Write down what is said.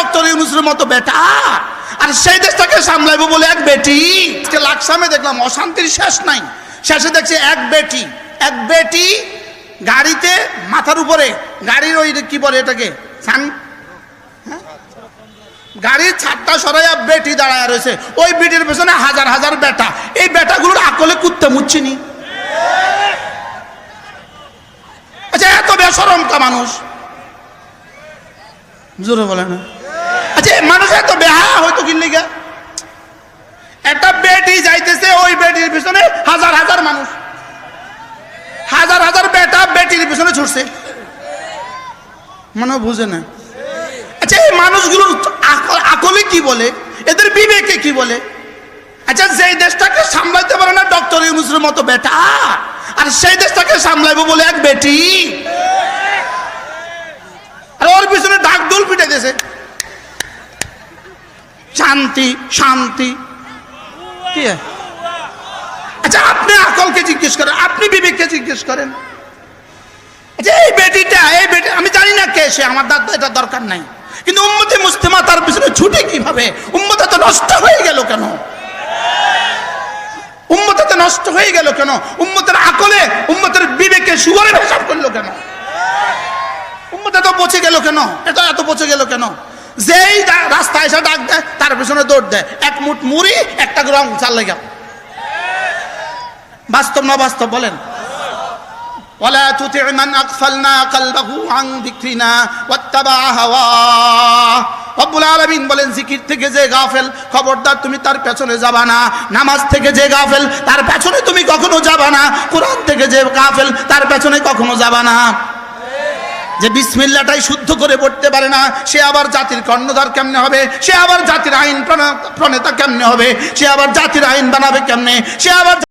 Doctor ইউনুসের মতো বেটা। আর সেই দেশটাকে সামলাইবো বলে এক বেটি। আজকে লাকসামে দেখলাম অশান্তির শেষ নাই। শেষে দেখছি এক বেটি। এক বেটি গাড়িতে মাথার উপরে, গাড়ির ওই কি বলে এটাকে? হ্যাঁ? গাড়ির ছাদটা সরাইয়া বেটি দাঁড়ায় রয়েছে। ওই বেটির পেছনে হাজার হাজার বেটা। এই বেটাগুলোর আকলে কুত্তে মুচ্ছিনি। আচ্ছা এত বেসরম কা মানুষ। জোরে বলে না। আচ্ছা মানুষ এত বেহা হয়তো কি লিগা? একটা বেটি যাইতেছে, ওই বেটির পিছনে হাজার হাজার মানুষ। হাজার হাজার বেটা বেটির পিছনে ছুটছে। মনে বুঝে না। আচ্ছা এই মানুষগুলোর আকল- কি বলে? এদের বিবেকে কি বলে? আচ্ছা যেই দেশটাকে সামলাইতে পারে না ডক্টর ইউনুসের মতো বেটা, আর সেই দেশটাকে সামলাইবো বলে এক বেটি। আর ওর পিছনে ডাক দোল পিটে দিয়েছে শান্তি শান্তি। কি? আচ্ছা আপনি আকলকে জিজ্ঞেস করেন, আপনি বিবেককে জিজ্ঞেস করেন। আচ্ছা এই বেটিটা এই বেটি আমি জানি না কে সে, আমার দাদা এটা দরকার নাই। কিন্তু উম্মতে মুস্তেমা তার পিছনে ছুটে কীভাবে? উম্মতে তো নষ্ট হয়ে গেল কেন? উম্মতে তো নষ্ট হয়ে গেল কেন? উম্মতের আকলে, উম্মতের বিবেকে সুগরে হিসাব করল কেন? উম্মত এত পচে গেল কেন? এটা এত পচে গেল কেন? যেই দা- রাস্তায় এসে ডাক দেয় তার পেছনে দৌড় দেয় এক মুঠ মুড়ি একটা রং চাল লেগে বাস্তব না বাস্তব বলেন ولا تطع من أغفلنا قلبه عن ذكرنا واتبع هواه রব্বুল আলামিন বলেন জিকির থেকে যে গাফেল খবরদার তুমি তার পেছনে যাবা না নামাজ থেকে যে গাফেল তার পেছনে তুমি কখনো যাবা না কোরআন থেকে যে গাফেল তার পেছনে কখনো যাবা না যে বিসমিল্লাটাই শুদ্ধ করে পড়তে পারে না, সে আবার জাতির কর্ণধার কেমনে হবে? সে আবার জাতির আইন প্রণে- প্রণেতা কেমনে হবে? সে আবার জাতির আইন বানাবে কেমনে? সে আবার